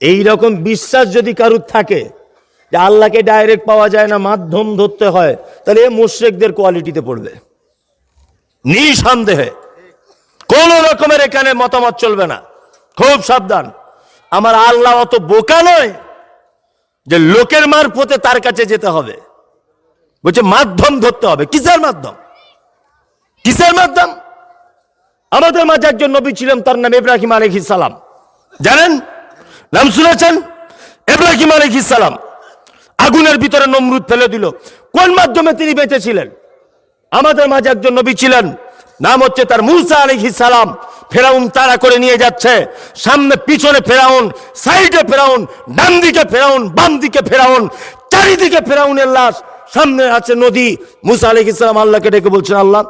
এই রকম বিশ্বাস যদি কারুর থাকে যে আল্লাহকে ডাইরেক্ট পাওয়া যায় না, মাধ্যম ধরতে হয়, তাহলে এ মুশ্রেকদের কোয়ালিটিতে পড়বে। নিঃসন্দেহে। কোন রকমের এখানে মতামত চলবে না। খুব সাবধান। আমার আল্লাহ অত বোকা নয় যে লোকের মারফতে তার কাছে যেতে হবে। বলছে, মাধ্যম ধরতে হবে। কিসের মাধ্যম? কিসের মাধ্যম? আমাদের মাঝে একজন নবী ছিলেন, তার নাম ইব্রাহিম আলহিস সালাম। জানেন? নাম শুনেছেন? ইব্রাহিম আলহিস সালাম। আগুনের ভিতরে নমরুদ ফেলে দিল। কোন মাধ্যমে তিনি বেঁচেছিলেন? আমাদের মাঝে একজন নবী ছিলেন। নাম হচ্ছে তার মুসা আলহিস সালাম। ফেরাউন তাড়া করে নিয়ে যাচ্ছে। সামনে পিছনে ফেরাউন, সাইডে ফেরাউন, ডান দিকে ফেরাউন, বাম দিকে ফেরাউন, চারিদিকে ফেরাউনের লাশ। সামনে আছে নদী। মুসা আলহিস সালাম আল্লাহকে ডেকে বলছেন, আল্লাহ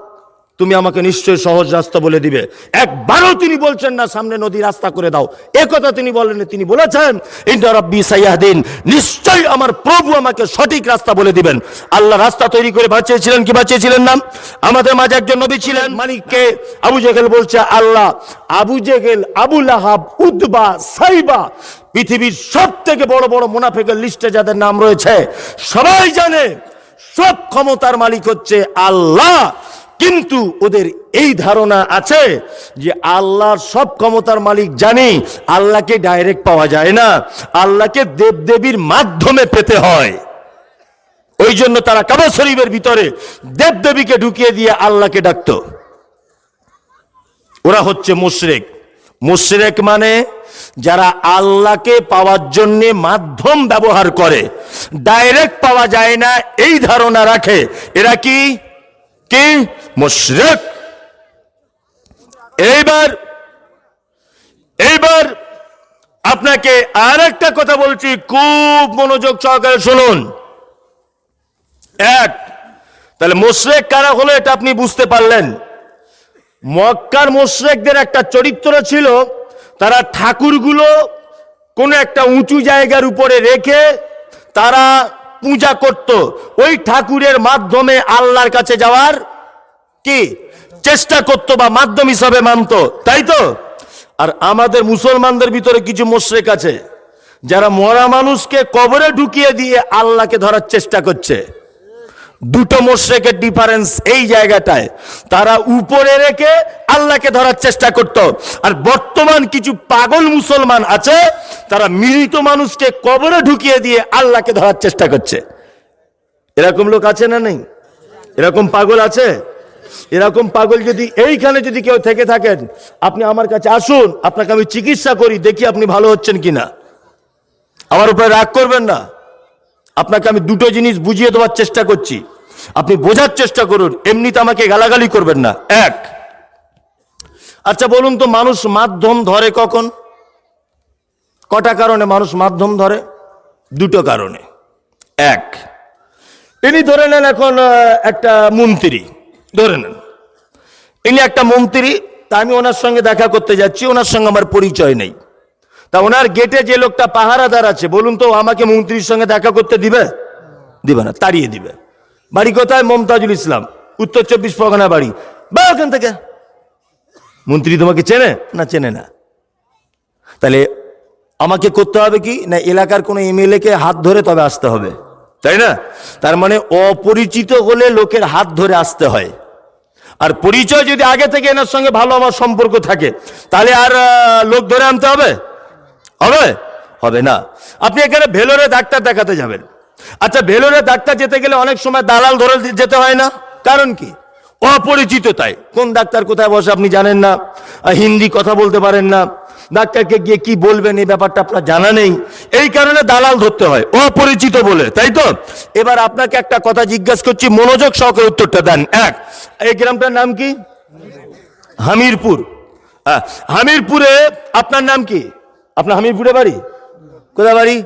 তুমি আমাকে নিশ্চয়ই সহজ রাস্তা বলে দিবে। একবারও তিনি বলছেন না, সামনে নদী রাস্তা করে দাও। এ কথা তিনি বলেন, তিনি বলেছেন ইন্টা রব্বি সাইয়াদিন নিশ্চয়ই আমার প্রভু আমাকে সঠিক রাস্তা বলে দিবেন। আল্লাহ রাস্তা তৈরি করে বাঁচিয়েছিলেন কি বাঁচিয়েছিলেন না? আমাদের মাঝে একজন নবী ছিলেন মালিককে আবু জেগেল বলছে, আল্লাহ, আবু জেগেল আবু লাহাব, উদ্বা, সাইবা পৃথিবীর সব থেকে বড় বড় মুনাফেকের লিস্টে যাদের নাম রয়েছে, সবাই জানে, সব ক্ষমতার মালিক হচ্ছে আল্লাহ। কিন্তু ওদের এই ধারণা আছে যে আল্লাহর সব ক্ষমতার মালিক জানি, আল্লাহকে ডাইরেক্ট পাওয়া যায় না। আল্লাহকে দেবদেবীর মাধ্যমে পেতে হয়। ওই জন্য তারা কাবা শরীফের ভিতরে দেবদেবীকে ঢুকিয়ে দিয়ে আল্লাহকে ডাকতো। ওরা হচ্ছে মুশরেক। মুশরেক মানে যারা আল্লাহকে পাওয়ার জন্য মাধ্যম ব্যবহার করে ডাইরেক্ট পাওয়া যায় না, এই ধারণা রাখে। এরা কি? কি? মুশরিক। এইবার এইবার আপনাকে আর একটা কথা বলছি, খুব মনোযোগ সহকারে শুনুন। এক, তাহলে মুশরেক কারা হলো এটা আপনি বুঝতে পারলেন। মক্কার মুশরেকদের একটা চরিত্র ছিল, তারা ঠাকুরগুলো কোনো একটা উঁচু জায়গার উপরে রেখে তারা পূজা করত। ওই ঠাকুরের মাধ্যমে আল্লাহর কাছে যাওয়ার কি? চেষ্টা করতো বা মাধ্যম হিসাবে মানতো, তাই তো? আর আমাদের মুসলমানদের ভিতরে কিছু মোশরেক আছে, যারা মরা মানুষকে কবরে ঢুকিয়ে দিয়ে আল্লাহকে ধরার চেষ্টা করছে। দুটো মোশরেকের ডিফারেন্স এই জায়গাটায়। তারা উপরে রেখে আল্লাহকে ধরার চেষ্টা করত। আর বর্তমান কিছু পাগল মুসলমান আছে, তারা মৃত মানুষকে কবরে ঢুকিয়ে দিয়ে আল্লাহকে ধরার চেষ্টা করছে। এরকম লোক আছে না নেই? এরকম পাগল আছে? এরকম পাগল যদি এইখানে যদি কেউ থেকে থাকেন, আপনি আমার কাছে আসুন, আপনাকে আমি চিকিৎসা করি, দেখি আপনি ভালো হচ্ছেন কিনা। আমার উপরে রাগ করবেন না। আপনাকে আমি দুটো জিনিস বুঝিয়ে দেওয়ার চেষ্টা করছি। আপনি বোঝার চেষ্টা করুন, এমনিতে আমাকে গালাগালি করবেন না। এক। আচ্ছা বলুন তো, মানুষ মাধ্যম ধরে কখন? কটা কারণে মানুষ মাধ্যম ধরে? দুটো কারণে। এক। ইনি ধরে নেন এখন একটা মন্ত্রী। ধরে নেন। ইনি একটা মন্ত্রী, তা আমি ওনার সঙ্গে দেখা করতে যাচ্ছি, ওনার সঙ্গে আমার পরিচয় নেই। তা ওনার গেটে যে লোকটা পাহারাদার আছে, বলুন তো আমাকে মন্ত্রীর সঙ্গে দেখা করতে দিবে? দিবে না, তাড়িয়ে দিবে। বাড়ি কোথায়? মমতাজুল ইসলাম, উত্তর চব্বিশ পরগনা বাড়ি। বা ওখান থেকে। মন্ত্রী তোমাকে চেনে? না চেনে না। তাহলে আমাকে করতে হবে কি? না এলাকার কোনো এমএলএ কে হাত ধরে তবে আসতে হবে? তাই না? তার মানে অপরিচিত হলে লোকের হাত ধরে আসতে হয়। আর পরিচয় যদি আগে থেকে এনার সঙ্গে ভালো আমার সম্পর্ক থাকে, তাহলে আর লোক ধরে আনতে হবে? হবে? হবে না। আপনি এখানে ভেলোরে ডাক্তার দেখাতে যাবেন। আচ্ছা ভেলোরে ডাক্তার যেতে গেলে অনেক সময় দালাল ধরে যেতে হয় না। কারণ কি? অপরিচিত তাই। কোন ডাক্তার কোথায় বসে আপনি জানেন না। হিন্দি কথা বলতে পারেন না। ডাক্তারকে গিয়ে কি বলবেন? এই ব্যাপারটা আপনার জানা নেই। এই কারণে দালাল ধরতে হয়। অপরিচিত বলে তাই তো? এবার আপনাকে একটা কথা জিজ্ঞাসা করছি মনোযোগ সহকারে উত্তরটা দেন। এক এই গ্রামটার নাম কি? হামিরপুর। হ্যাঁ, হামিরপুরে আপনার নাম কি? আপনার হামিরপুরে বাড়ি? কোথায় বাড়ি?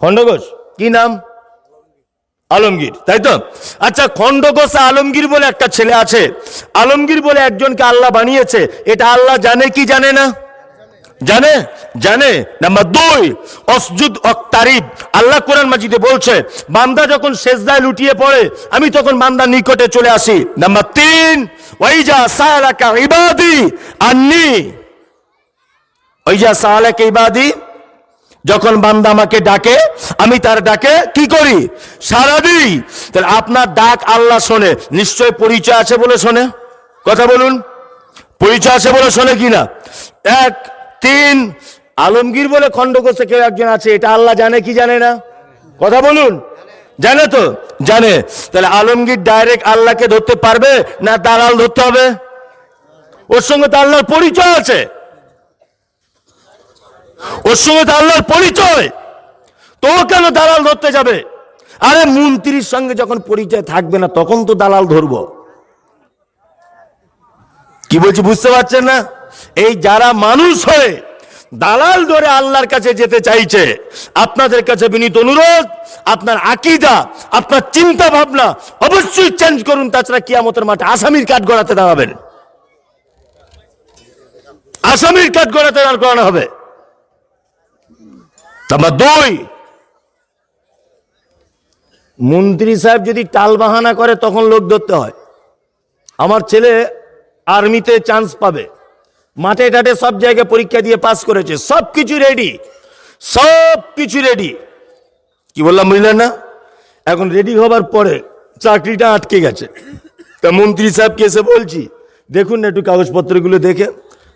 খন্ডঘোষ কি নাম? আলমগীর, তাই তো? আচ্ছা খন্ডঘোষ আলমগীর বলে একটা ছেলে আছে। আলমগীর বলে একজনকে আল্লাহ বানিয়েছে। এটা আল্লাহ জানে কি জানে না? জানে? জানে? নাম্বার দুই, অসজুদ অক্তারিব। আল্লাহ কোরআন মাজিদে বলছে, বান্দা যখন সেজদায় লুটিয়ে পড়ে, আমি তখন বান্দার নিকটে চলে আসি। নাম্বার তিন, ওয়াইজা সালাকা ইবাদি আন্নি। ওই যে সাহালে কেবাদি যখন বান্দা আমাকে ডাকে, আমি তার ডাকে কি করি? সারা দিই। তাহলে আপনার ডাক আল্লাহ শোনে। নিশ্চয় পরিচয় আছে বলে শোনে। কথা বলুন। পরিচয় আছে বলে শোনে কিনা? এক, তিন, আলমগীর বলে খণ্ড করছে কেউ একজন আছে, এটা আল্লাহ জানে কি জানে না? কথা বলুন। জানে তো? জানে। তাহলে আলমগীর ডাইরেক্ট আল্লাহকে ধরতে পারবে না দালাল ধরতে হবে? ওর সঙ্গে তো আল্লাহর পরিচয় আছে। ওর সঙ্গে তো আল্লাহর পরিচয়। তো কেন দালাল ধরতে যাবে? আরে মন্ত্রীর সঙ্গে যখন পরিচয় থাকবে না, তখন তো দালাল ধরবো। কি বলছি বুঝতে পারছেন না? এই যারা মানুষ হয়ে দালাল ধরে আল্লাহর কাছে যেতে চাইছে, আপনাদের কাছে বিনীত অনুরোধ, আপনার আকিদা, আপনার চিন্তা ভাবনা অবশ্যই চেঞ্জ করুন, তাছাড়া কিয়ামতের মাঠে আসামির কাঠ গড়াতে দাঁড়াবেন। আসামির কাঠ গড়াতে দাঁড় করানো হবে। নাম্বার দুই। মন্ত্রী সাহেব যদি টাল বাহানা করে, তখন লোক ধরতে হয়। আমার ছেলে আর্মিতে চান্স পাবে। মাঠে ঘাটে সব জায়গায় পরীক্ষা দিয়ে পাস করেছে। সব কিছু রেডি সব কিছু রেডি কি বললাম, বুঝলেন না? এখন রেডি হবার পরে চাকরিটা আটকে গেছে। তা মন্ত্রী সাহেবকে এসে বলছি, দেখুন না একটু কাগজপত্রগুলো দেখে।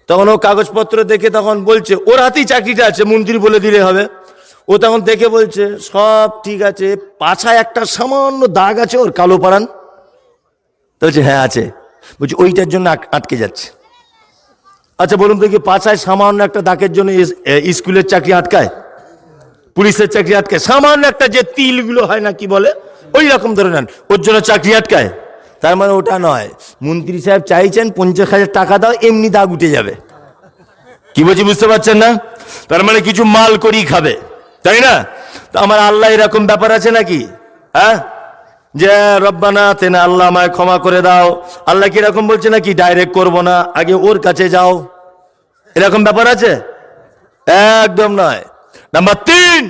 তখন ও কাগজপত্র দেখে তখন বলছে, ওর হাতেই চাকরিটা আছে, মন্ত্রী বলে দিলে হবে। ও তখন দেখে বলছে, সব ঠিক আছে, পাছায় একটা সামান্য দাগ আছে ওর কালো পাড়ান। বলছে হ্যাঁ আছে। বলছি, ওইটার জন্য আট- আটকে যাচ্ছে। আচ্ছা বলুন কি পাছায় সামান্য একটা দাগের জন্য স্কুলের চাকরি আটকায়? পুলিশের চাকরি আটকায়? সামান্য একটা যে তিলগুলো হয় না কি বলে, ওই রকম ধরে নেন ওর জন্য চাকরি আটকায়? তার মানে ওটা নয়। মন্ত্রী সাহেব চাইছেন পঞ্চাশ হাজার টাকা দাও, এমনি দাগ উঠে যাবে। কি বলছি বুঝতে পারছেন না? তার মানে কিছু মাল করি খাবে, তাই না? তো আমার আল্লাহ এরকম ব্যাপার আছে নাকি? হ্যাঁ? যে রব্বানা তেনা, আল্লাহ আমায় ক্ষমা করে দাও। আল্লাহ কি এরকম বলছে নাকি? ডাইরেক্ট করব না, আগে ওর কাছে যাও। এরকম ব্যাপার আছে? একদম নয়। নাম্বার তিন,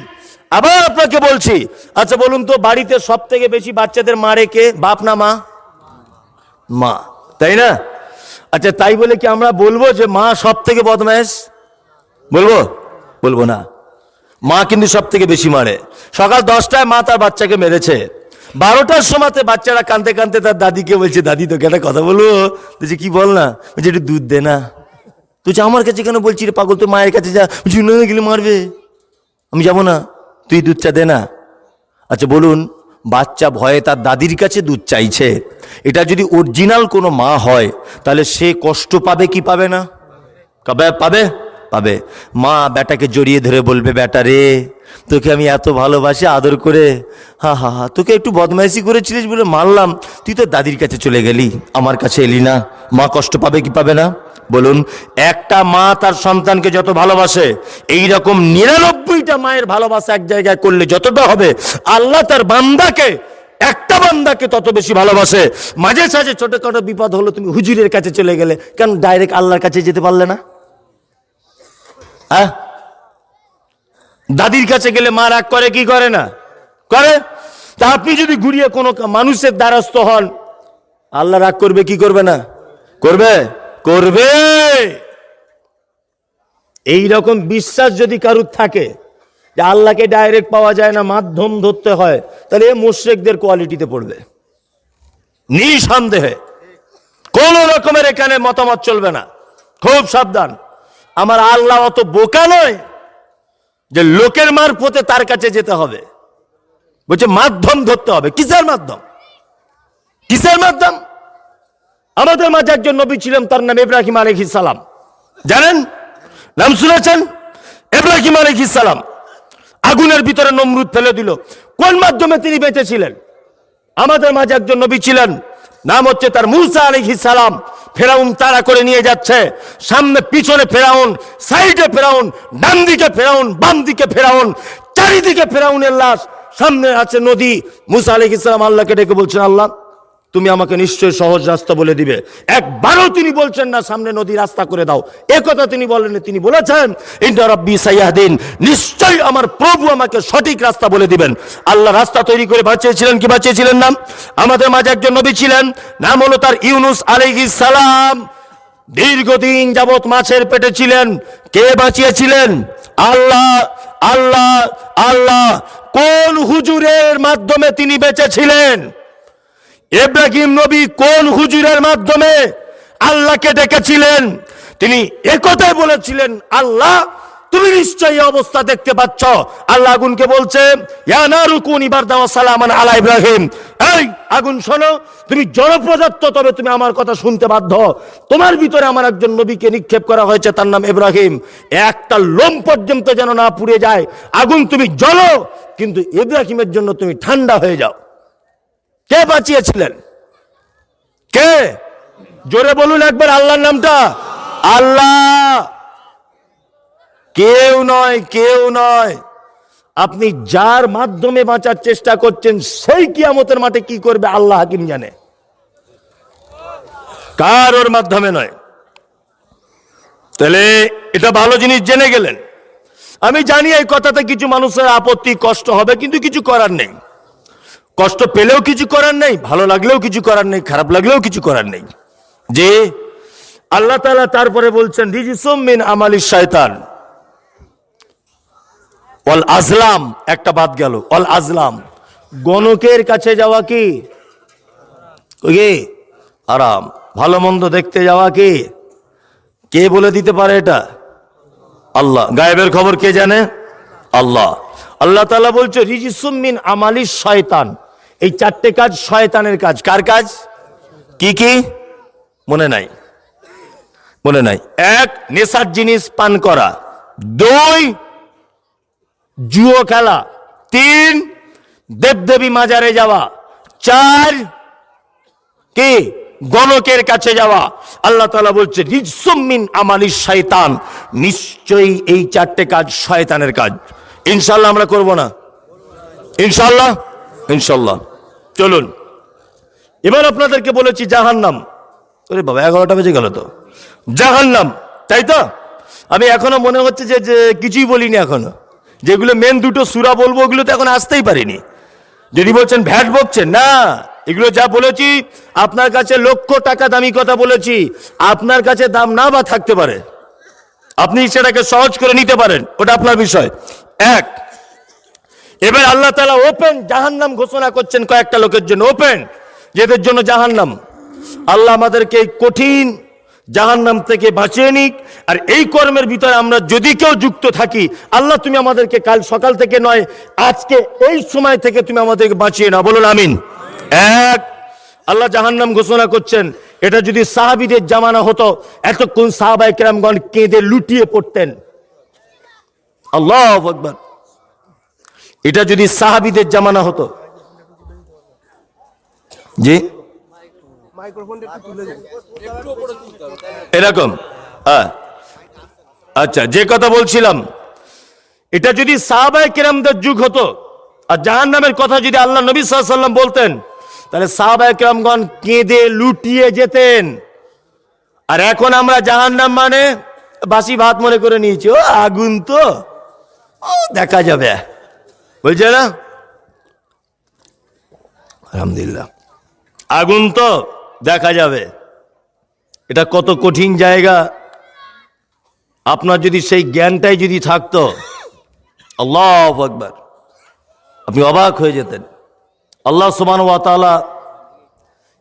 আবার আপনাকে বলছি। আচ্ছা বলুন তো, বাড়িতে সব থেকে বেশি বাচ্চাদের মারে কে? বাপ না মা? মা। তাই না? আচ্ছা তাই বলে কি আমরা বলব যে মা সব থেকে বদমাইশ বলব? বলব না। মা কিন্তু সব থেকে বেশি মারে। সকাল দশটায় মা তার বাচ্চাকে মেরেছে। বারোটার সময়তে বাচ্চারা কানতে কানতে তার দাদিকে বলছে, দাদি, তোকে একটা কথা বলব? বলছে, কি বল না? বলছে, একটু দুধ দে না। তুই আমার কাছে কেন বলছি রে পাগল? তোর মায়ের কাছে যা। বলছি গেলে মারবে। আমি যাব না। তুই দুধ চা দে না। আচ্ছা বলুন। বাচ্চা ভয়ে তার দাদির কাছে দুধ চাইছে। এটা যদি অরিজিনাল কোনো মা হয়, তাহলে সে কষ্ট পাবে কি পাবে না? কবে পাবে পাবে। মা বেটাকে জড়িয়ে ধরে বলবে বেটা রে, তোকে আমি এত ভালোবাসি, আদর করে, হা হা হা, তোকে একটু বদমাইশি করেছিলিস বলে মারলাম তুই তো দাদির কাছে চলে গেলি, আমার কাছে এলি না। মা কষ্ট পাবে কি পাবে না? বলুন, একটা মা তার সন্তানকে যত ভালোবাসে এই রকম নিরানব্বইটা মায়ের ভালোবাসা এক জায়গায় করলে যতটা হবে, আল্লাহ তার বান্দাকে, একটা বান্দাকে তত বেশি ভালোবাসে। মাঝে সাঝে ছোটখাটো বিপদ হলো তুমি হুজুরের কাছে চলে গেলে, কেন ডাইরেক্ট আল্লাহর কাছে যেতে পারলে না? হ্যাঁ? দাদির কাছে গেলে মা রাগ করে, কি করে না? করে? তা আপনি যদি ঘুরিয়ে কোনো মানুষের দ্বারস্থ হন, আল্লাহ রাগ করবে, কি করবে না? করবে? করবে। এই রকম বিশ্বাস যদি কারুর থাকে যে আল্লাহকে ডাইরেক্ট পাওয়া যায় না, মাধ্যম ধরতে হয়, তাহলে এ মোশ্রেকদের কোয়ালিটিতে পড়বে। নিঃসন্দেহে। কোন রকমের এখানে মতামত চলবে না। খুব সাবধান। আমার আল্লাহ অত বোকা নয় যে লোকের মারফতে তার কাছে যেতে হবে। বলছে, মাধ্যম ধরতে হবে। কিসের মাধ্যম? কিসের মাধ্যম? আমাদের মাঝে একজন নবী ছিলেন, তার নাম ইব্রাহিম আলহ সালাম। জানেন? নাম শুনেছেন? ইব্রাহিম আলহ সালাম। আগুনের ভিতরে নমরুদ ফেলে দিল। কোন মাধ্যমে তিনি বেঁচেছিলেন? আমাদের মাঝে একজন নবী ছিলেন, নাম হচ্ছে তার মুসা আলী সালাম। ফেরাউন তারা করে নিয়ে যাচ্ছে। সামনে পিছনে ফেরাউন, সাইডে ফেরাউন, ডান দিকে ফেরাউন, বাম দিকে ফেরাউন, চারিদিকে ফেরাউনের লাশ। সামনে আছে নদী। মুসা আলী ইসলাম আল্লাহকে ডেকে বলছেন, আল্লাহ তুমি আমাকে নিশ্চয় সহজ রাস্তা বলে দিবে। একবারও তিনি বলছেন না, সামনে নদী রাস্তা করে দাও। একথা তিনি বলেন, তিনি বলেছেন ইন্টা রব্বি সাইয়াদিন নিশ্চয়ই আমার প্রভু আমাকে সঠিক রাস্তা বলে দিবেন। আল্লাহ রাস্তা তৈরি করে বাঁচিয়েছিলেন কি বাঁচিয়েছিলেন নাম? আমাদের মাঝে একজন নবী ছিলেন, নাম হলো তার ইউনুস আলাইহিস সালাম। দীর্ঘদিন যাবৎ মাছের পেটে ছিলেন। কে বাঁচিয়েছিলেন? আল্লাহ আল্লাহ আল্লাহ। কোন হুজুরের মাধ্যমে তিনি বেঁচেছিলেন? ইব্রাহিম নবী কোন হুজুরের মাধ্যমে আল্লাহকে ডেকেছিলেন? তিনি একথাই বলেছিলেন, আল্লাহ, তুমি নিশ্চয়ই অবস্থা দেখতে পাচ্ছ। আল্লাহ আগুনকে বলছে সালামান আলা ইব্রাহিম। এই, আগুন শোনো, তুমি জনপ্রদত্ত, তবে তুমি আমার কথা শুনতে বাধ্য। তোমার ভিতরে আমার একজন নবীকে নিক্ষেপ করা হয়েছে, তার নাম ইব্রাহিম। একটা লোম পর্যন্ত যেন না পুড়ে যায়। আগুন তুমি জ্বলো, কিন্তু ইব্রাহিমের জন্য তুমি ঠান্ডা হয়ে যাও। কে বাঁচিয়েছিলেন? কে? জোরে বলুন একবার আল্লাহর নামটা। আল্লাহ। কেউ নয় কেউ নয়। আপনি যার মাধ্যমে বাঁচার চেষ্টা করছেন, সেই কিয়ামতের মাঠে কি করবে আল্লাহ হাকিম জানে। কার ওর মাধ্যমে নয়। তাহলে এটা ভালো জিনিস জেনে গেলেন। আমি জানি এই কথাতে কিছু মানুষের আপত্তি, কষ্ট হবে, কিন্তু কিছু করার নেই। কষ্ট পেলেও কিছু করার নেই, ভালো লাগলেও কিছু করার নেই, খারাপ লাগলেও কিছু করার নেই। যে আল্লাহ তালা তারপরে বলছেন, রিজিসুম মিন আমালি শয়তান অল আজলাম, একটা বাদ গেল। অল আজলাম, গণকের কাছে যাওয়া কি? আরাম ভালো মন্দ দেখতে যাওয়া কি? কে বলে দিতে পারে এটা? আল্লাহ। গায়েবের খবর কে জানে? আল্লাহ। আল্লাহ তালা বলছে, রিজিসুম মিন আমালি শয়তান এই চারটে কাজ শয়তানের কাজ। কার কাজ? কি কি? মনে নাই। মনে নাই। এক, নেশার জিনিস পান করা। দুই, জুয়ো খেলা। তিন, দেবদেবী মাজারে যাওয়া। চার, কি? গণকের কাছে যাওয়া। আল্লাহ তাআলা বলছে রিজসুমিন আমালি শয়তান নিশ্চয়ই এই চারটে কাজ শয়তানের কাজ। ইনশাল্লাহ আমরা করব না। ইনশাল্লাহ ইনশাল্লাহ চলুন। এবার আপনাদেরকে বলেছি জাহান্নাম। ওরে বাবা, এগারোটা বেজে গেল তো। জাহান্নাম, তাই তো? আমি এখনও মনে হচ্ছে যে কিছুই বলিনি এখনও। যেগুলো মেন দুটো সুরা বলব, ওগুলো তো এখন আসতেই পারিনি। যদি বলছেন ভ্যাট বকছেন, না। এগুলো যা বলেছি, আপনার কাছে লক্ষ টাকা দামি কথা বলেছি। আপনার কাছে দাম না বা থাকতে পারে। আপনি সেটাকে সহজ করে নিতে পারেন, ওটা আপনার বিষয়। এক এবার আল্লাহ তালা ওপেন জাহান্নাম ঘোষণা করছেন কয়েকটা লোকের জন্য। ওপেন। যেদের জন্য জাহান্নাম? আল্লাহ আমাদেরকে কঠিন জাহান্নাম থেকে বাঁচিয়ে নিক। আর এই কর্মের ভিতরে আমরা যদি কেউ যুক্ত থাকি, আল্লাহ তুমি আমাদেরকে কাল সকাল থেকে নয়, আজকে এই সময় থেকে তুমি আমাদেরকে বাঁচিয়ে নাও। বলুন, আমিন। এক, আল্লাহ জাহান্নাম ঘোষণা করছেন, এটা যদি সাহাবিদের জামানা হতো, এতক্ষণ সাহাবাই কেরামগণ কেঁদে লুটিয়ে পড়তেন। আল্লাহ আকবার। এটা যদি সাহাবিদের জামানা হতো। জি? এরকম? হ্যাঁ। আচ্ছা যে কথা বলছিলাম, এটা যদি সাহাবাই কেরামদের যুগ হতো, আর জাহান নামের কথা যদি আল্লাহ নবী সাল্লাম বলতেন, তাহলে সাহাবাই কেরামগণ কেঁদে লুটিয়ে যেতেন। আর এখন আমরা জাহান্নাম মানে বাসি ভাত মনে করে নিয়েছি, ও আগুন তো দেখা যাবে। বলছে না আলহামদুলিল্লাহ। আগুন তো দেখা যাবে। এটা কত কঠিন জায়গা। আপনার যদি সেই জ্ঞানটাই যদি থাকতো, আল্লাহ আকবার, আপনি অবাক হয়ে যেতেন। আল্লাহ সুবান ওয়াতালা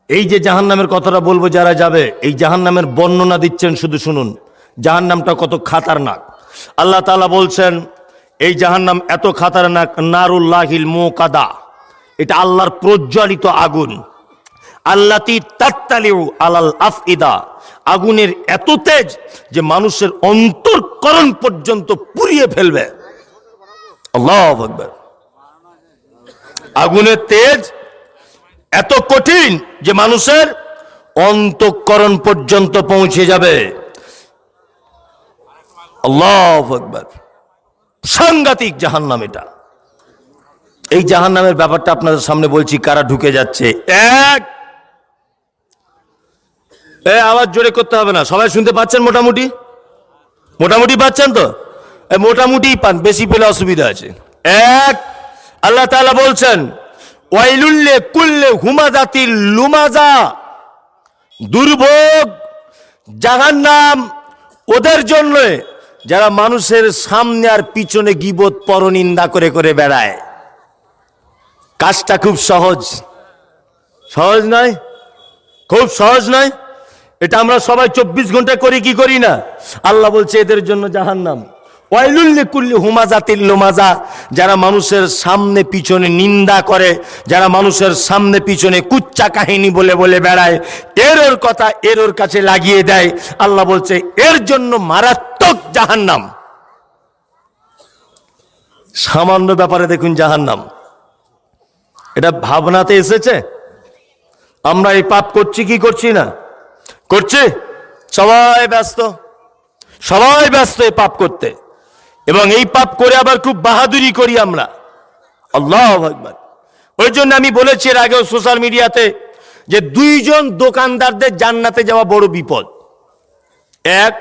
এই যে জাহান্নামের কথাটা বলব যারা যাবে, এই জাহান্নামের বর্ণনা দিচ্ছেন শুধু শুনুন। জাহান্নামটা কত খাতারনাক। আল্লাহ তালা বলছেন এই জাহান্নাম এত খাতারনাক নারুল্লাহিল মোকাদা। এটা আল্লাহর প্রজ্বলিত আগুন। আল্লাতি তাত্তালিউ আলাল আফইদা। আগুনের এত তেজ যে মানুষের অন্তরকরণ পর্যন্ত পুড়িয়ে ফেলবে। আগুনের তেজ এত কঠিন যে মানুষের অন্তঃকরণ পর্যন্ত পৌঁছে যাবে। আল্লাহ আকবার। সাংঘাতিক জাহান্নাম এটা। এই জাহান্নামের ব্যাপারটা আপনাদের সামনে বলছি, কারা ঢুকে যাচ্ছে? এক। এ, আওয়াজ জোরে করতে হবে না, সবাই শুনতে পাচ্ছেন মোটামুটি? মোটামুটি পাচ্ছেন তো? মোটামুটি পান, বেশি পেলে অসুবিধা আছে। এক। আল্লাহ তাআলা বলছেন, ওয়াইলুল্লে কুল্লে হুমাজাতিল লুমাজা। দুর্ভোগ জাহান নাম ওদের জন্য যারা মানুষের সামনে আর পিছনে গিবত, পরনিন্দা করে করে বেড়ায়। কাজটা খুব সহজ। সহজ নয়? খুব সহজ নয়? এটা আমরা সবাই চব্বিশ ঘণ্টা করি কি করি না? আল্লাহ বলছে, এদের জন্য জাহান্নাম। যারা মানুষের সামনে পিছনে নিন্দা করে, যারা মানুষের সামনে পিছনে কুচ্চা কাহিনী বলে বলে বেড়ায় এর ওর কথা এর ওর কাছে লাগিয়ে দেয়। আল্লাহ বলছে, এর জন্য মারাত্মক জাহান্নাম। সামান্য ব্যাপারে দেখুন জাহান্নাম। এটা ভাবনাতে এসেছে? আমরা এই পাপ করছি কি করছি না? করছি? সবাই ব্যস্ত। সবাই ব্যস্ত এই পাপ করতে। এবং এই পাপ করে আবার খুব বাহাদুরি করি আমরা। আল্লাহ ওই জন্য আমি বলেছি এর আগেও সোশ্যাল মিডিয়াতে যে দুইজন দোকানদারদের জান্নাতে যাওয়া বড় বিপদ। এক,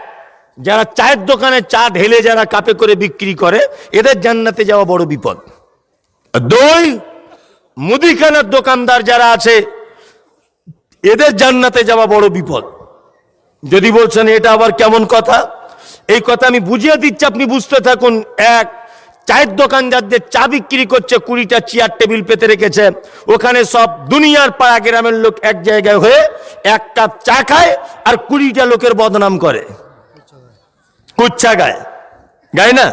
যারা চায়ের দোকানে চা ঢেলে যারা কাপে করে বিক্রি করে, এদের জান্নাতে যাওয়া বড় বিপদ। দুই, মুদিখানার দোকানদার যারা আছে, এদের জান্নাতে যাওয়া বড় বিপদ। যদি বলছেন এটা আবার কেমন কথা? এই কথা আমি বুঝিয়ে দিচ্ছি, আপনি বুঝতে থাকুন। এক, চায়ের দোকান যাদের চা বিক্রি করছে, কুড়িটা চেয়ার টেবিল পেতে রেখেছে। ওখানে সব দুনিয়ার পাড়া গ্রামের লোক এক জায়গায় হয়ে এক কাপ চা খায় আর কুড়িটা লোকের বদনাম করে। কুচ্ছা গায়। গায় না?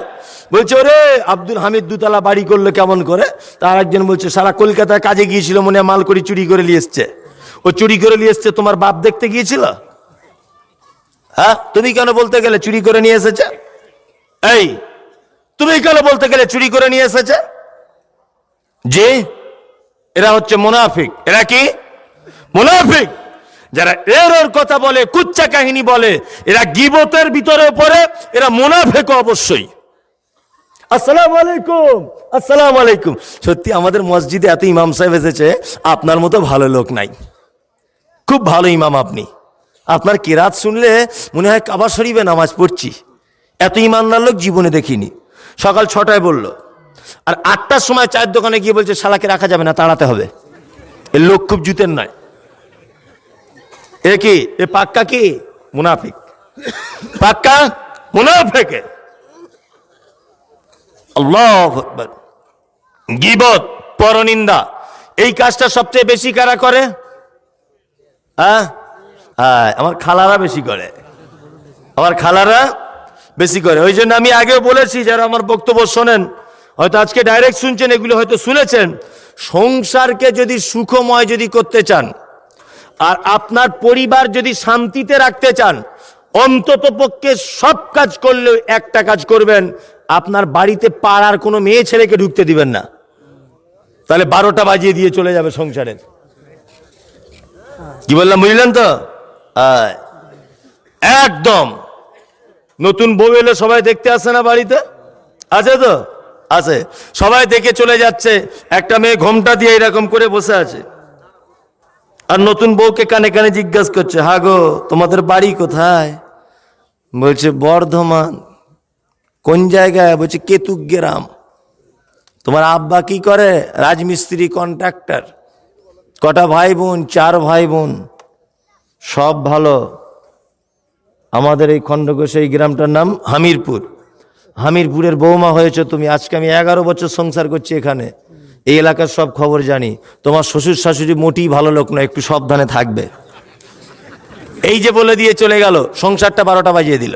বলছে, ওরে, আব্দুল হামিদ দুতলা বাড়ি করল কেমন করে? তার একজন বলছে, সারা কলকাতায় কাজে গিয়েছিল, মনে মাল করি চুরি করে নিয়ে এসছে। ও চুরি করে নিয়ে এসছে, তোমার বাপ দেখতে গিয়েছিল? হ্যাঁ? তুমি কেন বলতে গেলে চুরি করে নিয়ে এসেছে? এই, তুমি কেন বলতে গেলে চুরি করে নিয়ে এসেছে? যে এরা হচ্ছে মুনাফিক। এরা কি? মুনাফিক। যারা এর ওর কথা বলে, কুচ্চা কাহিনী বলে, এরা গিবতের ভিতরে পড়ে, এরা মুনাফিক অবশ্যই। আসসালামু আলাইকুম। আসসালামু আলাইকুম। সত্যি আমাদের মসজিদে এত ইমাম সাহেব এসেছে, আপনার মতো ভালো লোক নাই। খুব ভালো ইমাম আপনি। আপনার কেরাত শুনলে মনে হয় কাবা শরীফে নামাজ পড়ছি। এত ইমানদার লোক জীবনে দেখিনি। সকাল ছটায় বলল, আর আটটার সময় চায়ের দোকানে গিয়ে বলছে, শালাকে রাখা যাবে না, তাড়াতে হবে। এ লোক খুব জুতের নয়। এ কি? এ পাক্কা কি? মুনাফিক। পাক্কা? মুনাফেকে। আল্লাহ। গিবত, পরনিন্দা। এই কাজটা সবচেয়ে বেশি কারা করে? হ্যাঁ? হ্যাঁ আমার খালারা বেশি করে। আমার খালারা বেশি করে। ওই জন্য আমি আগেও বলেছি, যারা আমার বক্তব্য শোনেন, হয়তো আজকে ডাইরেক্ট শুনছেন, এগুলো হয়তো শুনেছেন, সংসারকে যদি সুখময় যদি করতে চান, আর আপনার পরিবার যদি শান্তিতে রাখতে চান, অন্তত পক্ষে সব কাজ করলেও একটা কাজ করবেন, আপনার বাড়িতে পাড়ার কোনো মেয়ে ছেলেকে ঢুকতে দিবেন না। তাহলে বারোটা বাজিয়ে দিয়ে চলে যাবে সংসারের কি বললাম, বুঝলেন তো। একদম। নতুন বউ এলে সবাই দেখতে আসে না বাড়িতে? আছে তো? আছে। সবাই দেখে চলে যাচ্ছে। একটা মেয়ে ঘোমটা দিয়ে এরকম করে বসে আছে। আর নতুন বউকে কানে কানে জিজ্ঞাসা করছে, হা গো, তোমাদের বাড়ি কোথায়? বলছে, বর্ধমান। কোন জায়গায়? বলছে কেতুক গ্রাম তোমার আব্বা কি করে? রাজমিস্ত্রি, কন্ট্রাক্টর। কটা ভাই বোন? চার ভাই বোন। সব ভালো। আমাদের এই খণ্ডঘোষ এই গ্রামটার নাম হামিরপুর। হামিরপুরের বৌমা হয়েছে তুমি। আজকে আমি এগারো বছর সংসার করছি এখানে। এই এলাকার সব খবর জানি। তোমার শ্বশুর শাশুড়ি মোটেই ভালো লোক নয়, একটু সাবধানে থাকবে। এই যে বলে দিয়ে চলে গেল, সংসারটা বারোটা বাজিয়ে দিল।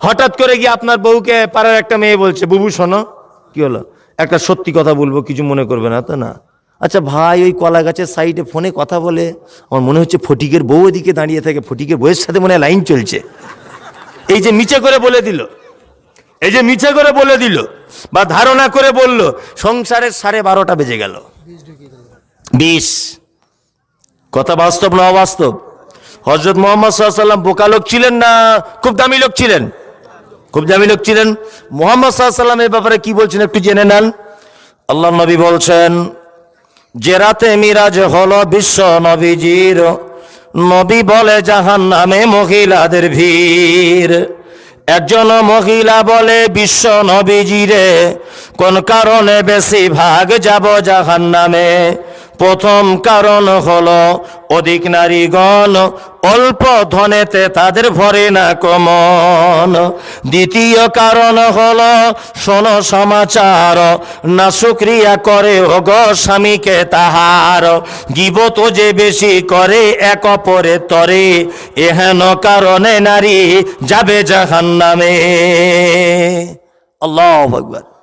হঠাৎ করে গিয়ে আপনার বউকে পাড়ার একটা মেয়ে বলছে, বুবু শোনো। কি হলো? একটা সত্যি কথা বলব, কিছু মনে করবে না তো না? আচ্ছা ভাই ওই কলা গাছের সাইডে ফোনে কথা বলে, আমার মনে হচ্ছে ফটিকের বউ ওদিকে দাঁড়িয়ে থাকে, ফটিকের বউয়ের সাথে মনে লাইন চলছে। এই যে মিছে করে বলে দিল, এই যে মিছে করে বলে দিল, বা ধারণা করে বলল, সংসারের সাড়ে বারোটা বেজে গেল। বিশ। কথা বাস্তব না অবাস্তব? হজরত মোহাম্মদ সাল্লাম বোকা লোক ছিলেন না খুব দামি লোক ছিলেন? খুব দামি লোক ছিলেন। মোহাম্মদ সাল্লাম এর ব্যাপারে কি বলছেন একটু জেনে নেন। আল্লাহ নবী বলছেন যে রাতে মিরাজ হলো বিশ্ব নবীজির, নবী বলে জাহান নামে মহিলাদের ভিড়। একজন মহিলা বলে, বিশ্ব নবীজিরে, কোন কারণে বেশি ভাগ যাব জাহান নামে? প্রথম কারণ হলো অধিক নারীগণ অল্প ধনেতে তাদের ভরে না কমন। দ্বিতীয় কারণ হলো শোনো সমাচার না শুক্রিয়া করে, ওগ স্বামীকে তাহার। গিবত যে বেশি করে এক অপরে তরে, এহেন কারণে নারী যাবে জাহান্নামে। আল্লাহ আকবার।